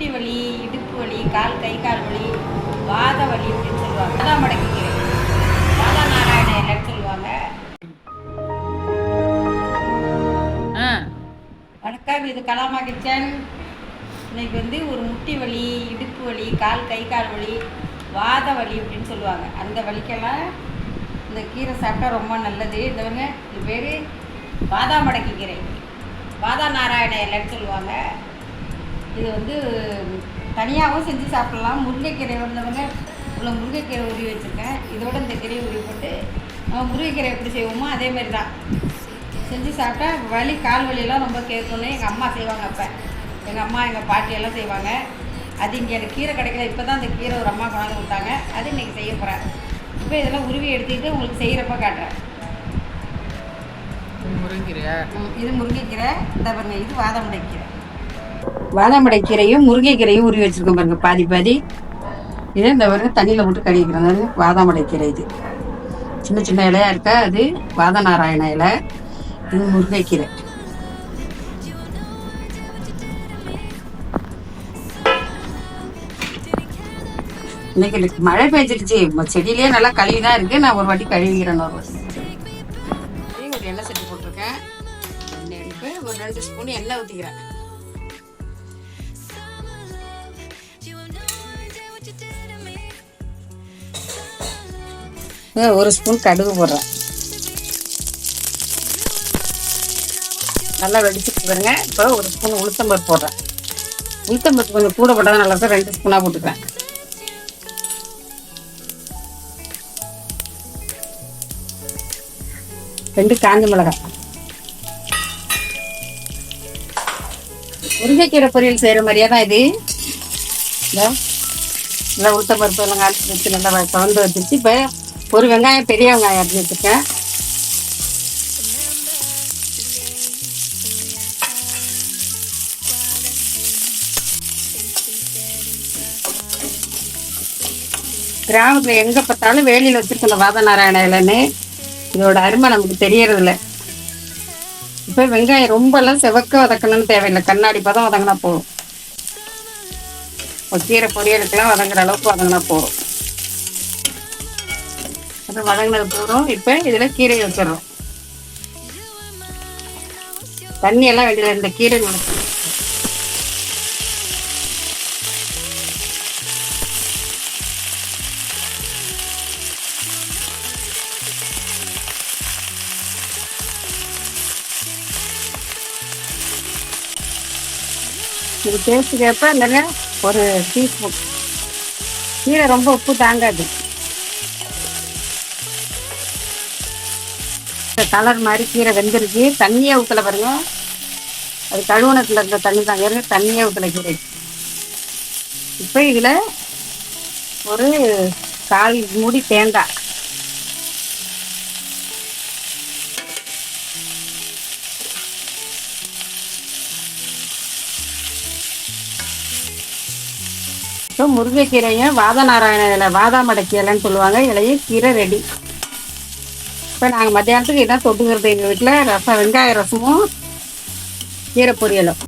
முட்டி வலி இடுப்பு வலி கால் கை கால் வலி வாத வலி அப்படின்னு சொல்லுவாங்க. அதான் மடக்கிக்கிறேன் வாதா நாராயண இலைன்னு சொல்லுவாங்க. வணக்கம் இது கலாமா கிச்சன். இன்னைக்கு வந்து ஒரு முட்டி வலி இடுப்பு வலி கால் கை கால் வலி வாத வலி அப்படின்னு சொல்லுவாங்க. அந்த வலிக்கெல்லாம் இந்த கீரை சாப்பிட்டா ரொம்ப நல்லது. இந்த இது பேர் வாதா மடக்கி கீரை வாதா நாராயண இலைன்னு சொல்லுவாங்க. இது வந்து தனியாகவும் செஞ்சு சாப்பிடலாம். முருங்கைக்கீரை வந்தவங்க இவ்வளோ முருங்கைக்கீரை உருவி வச்சுருக்கேன். இதோட இந்த கீரையை உருவி போட்டு நம்ம முருங்கைக்கீரை எப்படி செய்வோமோ அதே மாதிரி தான் செஞ்சு சாப்பிட்டா வலி கால் வலியெல்லாம் ரொம்ப கேட்கணும் எங்கள் அம்மா செய்வாங்க அப்போ. எங்கள் அம்மா எங்கள் பாட்டி எல்லாம் செய்வாங்க. அது இங்கே எனக்கு கீரை கிடைக்கல. இப்போ தான் அந்த கீரை ஒரு அம்மா கொண்டாந்து கொடுத்தாங்க. அது இன்றைக்கி செய்ய போகிறேன் இப்போ இதெல்லாம் உருவி எடுத்துக்கிட்டு உங்களுக்கு செய்கிறப்ப காட்டுறேன். இது முருங்கிறியா ம், இது முருங்கைக்கீரை. இந்த பாருங்க இது வாதாமடை கீரை வாதாமடை கீரையும் முருங்கைக்கீரையும் உருவி வச்சுருக்கோம் பாருங்க பாதி பாதி. இதே இந்த பாருங்க தண்ணியில் போட்டு கழுவிக்கிறோம் அது வாதாமடை கீரை இது. சின்ன சின்ன இலையா இருக்கா? அது வாத நாராயண இலை. இது முருங்கைக்கீரை. இன்னைக்கு எனக்கு மழை பெஞ்சிருச்சு. செடியிலேயே நல்லா கழுவி தான் இருக்கு. நான் ஒரு வாட்டி கழுவிக்கிறேன் ஒரு வருஷம் ஒரு எண்ணெய் சட்டி போட்டிருக்கேன். எண்ணெய் எடுப்பு ஒரு ரெண்டு ஸ்பூன் எண்ணெய் ஊற்றிக்கிறேன் ஒரு ஸ்பூன் கடுகு போடுறேன். நல்லா வெடிச்சுட்டு பாருங்க. இப்போ ஒரு ஸ்பூன் உளுத்தம்பருப்பு போடுறேன். உளுத்தம்பருப்பு கொஞ்சம் கூட போட்டால் நல்லா இருக்கும். ரெண்டு ஸ்பூனாக போட்டுக்கிறேன். ரெண்டு காஞ்ச மிளகாய். முருங்கைக்கீரை பொரியல் செய்கிற மாதிரியே தான் இது. இந்த நல்லா உளுத்தம்பருப்பு எல்லாம் காய்ச்சி வச்சு நல்லா வ- கலந்து வச்சுருச்சு இப்போ ஒரு வெங்காயம் பெரிய வெங்காயம் அரிஞ்சு வச்சுருக்கேன். கிராமத்தில் எங்கே பார்த்தாலும் வேலியில் வச்சுருக்கோம் இந்த வாத நாராயண இலைன்னு இதோட அருமை நமக்கு தெரியறதில்ல. இப்போ வெங்காயம் ரொம்பலாம் செவக்க வதக்கணும்னு தேவையில்லை. கண்ணாடி பதம் வதங்கினா போதும். கீரை பொரியலுக்கெல்லாம் வதங்குற அளவுக்கு வதங்கினா போதும். அது வதங்கினது போதும் இப்போ இதில் கீரையை வச்சிடறோம். தண்ணி எல்லாம் வேண்டியது இந்த கீரை நினைச்சு இது டேஸ்ட்டுக்கு ஏற்ப இல்லைங்க ஒரு டீஸ்பூன் கீரை ரொம்ப உப்பு தாங்காது. கலர் மாதிரி கீரை வெந்துருச்சு. தண்ணியே ஊற்றல பாருங்க. அது கழுவுனத்தில் இருந்த தண்ணி தான். ஏற்கனவே தண்ணியே ஊற்றல கீரை. இப்போ இதில் ஒரு கால் மூடி தேங்காய். ஸோ முருங்கைக்கீரையும் வாத நாராயண இலை வாதாமடக்கி இலைன்னு சொல்லுவாங்க. இலையும் கீரை ரெடி. இப்போ நாங்கள் மத்தியானத்துக்கு இதான் தொட்டுக்கிறது எங்கள் வீட்டில் ரசம் வெங்காய ரசமும் கீரை பொரியலும்.